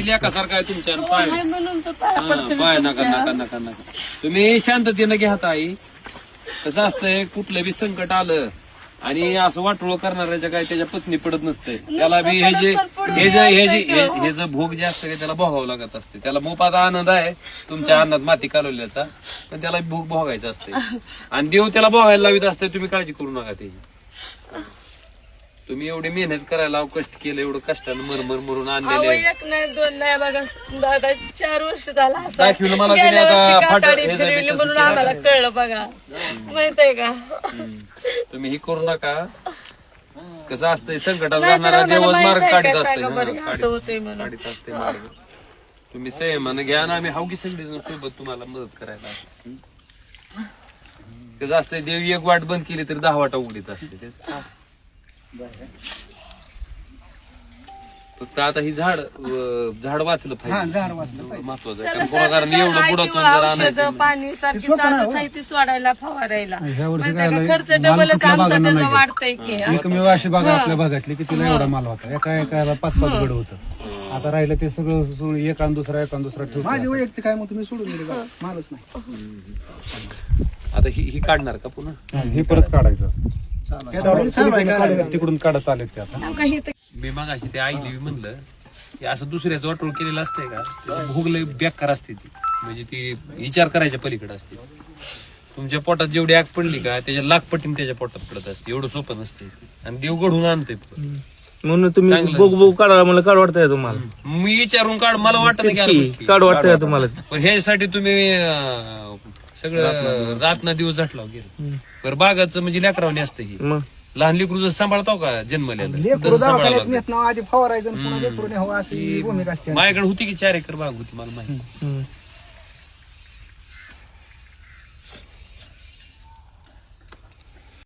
मी लेखासारखा आहे तुमच्या? आणि पाय. हाय म्हणून तर पाया हा, पडते मी पाय नका तुमच्या. नका नका नका. तुम्ही शांततेनं घ्या ताई. कसं असतंय कुठलं बी संकट आलं आणि असं वाटोळ करणाऱ्याच्या काय त्याच्या पत्नी पडत नसते. त्याला बी हे जे हे जे हे जे हे- हे जे भोग जे असतं त्याला भोगावं लागत असते. त्याला मोपाचा आनंद आहे तुमच्या अन्नात माती कालवल्याचा. पण त्याला भोग भोगायचा असते आणि देव त्याला भोगायला लावित असते तुम्ही काळजी करू नका त्याची. तुम्ही एवढी मेहनत करायला कष्ट केलं एवढं कष्टानं मरमर मरून आणलेले. एक नाही दोन नाही बघा दादा चार वर्ष झाला असं. दाखवलं मला गेल्या आता वर्षी फाट- काटाडी हे फिरवली म्हणून आम्हाला तर- कळलं बघा. माहीत आहे का तुम्ही ही करू नका. कसं असतंय संकटात नाही तर जाणारा आम्हाला देवच माहीत मार्ग आहे काढीत असते सांगा बरं, असं होतंय म्हणून. काढीत असते मार्ग. तुम्ही संयमानं घ्या ना आम्ही हावकी सगळी सोबत तुम्हाला मदत करायला? कसं असतंय देव एक वाट बंद केली तर दहा वाटा उघडीत असते. तेच. फक्त आता ही झाड अं, झाड वाचलं पाहिजे. झाड वाचलं एवढं महत्वाचं आहे. कारण एवढं आहे जर औषधं, आणायचं पाणी सारखी चालूच आहे ती सोडायला फवारायला. ह्या वर्षी माहीत आहे काय का? खर्च झालंय, माल डबलच कुठल्या आमचा बागांना त्याचं नाही वाढतंय की. एकमेव अशी बाग आपल्या भागातली की तिला एवढा माल होता एका एकाला पाच पाच गड होतं. आता राहिलं ते सगळं सोडून एक आणि दुसरा एक आणि दुसरा ठेवतो माझी वैयक्तिक काय मग तुम्ही सोडून दिले बा. मालच नाही. आता ही ही काढणार का पुन्हा? हे परत काढायचं तिकडून काढत आलेत ते आता. हे मी मग अशी ते आईली बी म्हणलं की असं दुसऱ्याचं वाटोळ केलेलं असतंय का? त्याचं भोग लय बेकार असते ती. म्हणजे ती विचार करायच्या पलीकडे असते. तुमच्या पोटात जेवढी आग पडली का त्याच्या लाख पटीने त्याच्या पोटात पडत असते. एवढं सोपं नसते. आणि देव घडून आणते म्हणून तुम्ही चांगलं. बघू बघू काढा मला काढ वाटतंय तुम्हाला? मी विचारून काढ मला वाटत नाही की आलं. काढ वाटतंय तुम्हाला? पण ह्यासाठी तुम्ही अं, सगळं रात ना दिवस. झटलाव गेलं. बरं बागाचं म्हणजे लेकरावणी असतं ही. मग? लहान लेकरू जर सांभाळतो का सांभाळावं लागतं. ना आधी फवारायचं आणि पुन्हा लेकरू हवं अशी भूमिका असते. माझ्याकडे होती की चार एकर बाग होती मला माहिती. हम्म.